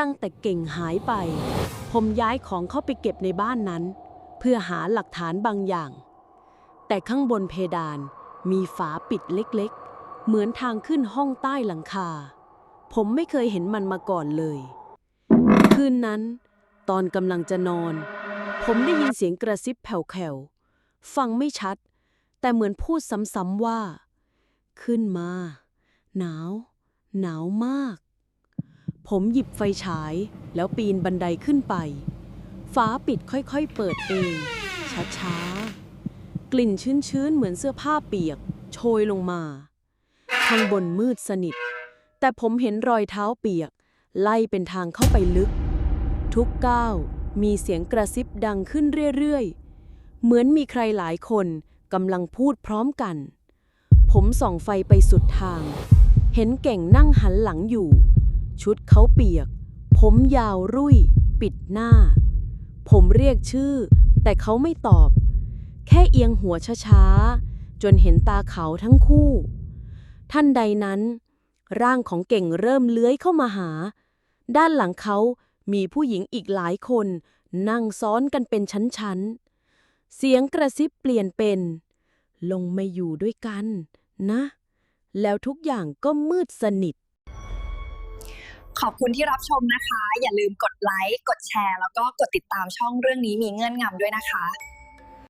ตั้งแต่เก่งหายไป ผมย้ายของเข้าไปเก็บในบ้านนั้น เพื่อหาหลักฐานบางอย่าง แต่ข้างบนเพดานมีฝาปิดเล็กๆ เหมือนทางขึ้นห้องใต้หลังคา ผมไม่เคยเห็นมันมาก่อนเลย คืนนั้น ตอนกำลังจะนอน ผมได้ยินเสียงกระซิบแผ่วๆ ฟังไม่ชัด แต่เหมือนพูดซ้ำๆว่า ขึ้นมา หนาว หนาวมาก ผมหยิบไฟฉาย แล้วปีนบันไดขึ้นไปฝาปิดค่อยๆเปิดเอง ช้าๆ กลิ่นชื้นๆ เหมือนเสื้อผ้าเปียก โชยลงมาข้างบนมืดสนิท แต่ผมเห็นรอยเท้าเปียก ไล่เป็นทางเข้าไปลึก ทุกก้าวมีเสียงกระซิบดังขึ้นเรื่อยๆ เหมือนมีใครหลายคนกำลังพูดพร้อมกัน ผมส่องไฟไปสุดทาง เห็นเก่งนั่งหันหลังอยู่ ชุดเขาเปียก ผมยาวรุ่ย ปิดหน้า ผมเรียกชื่อ แต่เขาไม่ตอบ แค่เอียงหัวช้าๆ จนเห็นตาเขาทั้งคู่ ท่านใดนั้น ร่างของเก่งเริ่มเลื้อยเข้ามาหา ด้านหลังเขามีผู้หญิงอีกหลายคน นั่งซ้อนกันเป็นชั้นๆ เสียงกระซิบเปลี่ยนเป็น ลงมาอยู่ด้วยกัน นะ แล้วทุกอย่างก็มืดสนิท ขอบคุณที่รับชมนะคะ อย่าลืมกดไลค์ กดแชร์ แล้วก็กดติดตามช่องเรื่องนี้มีเงื่อนงำด้วยนะคะ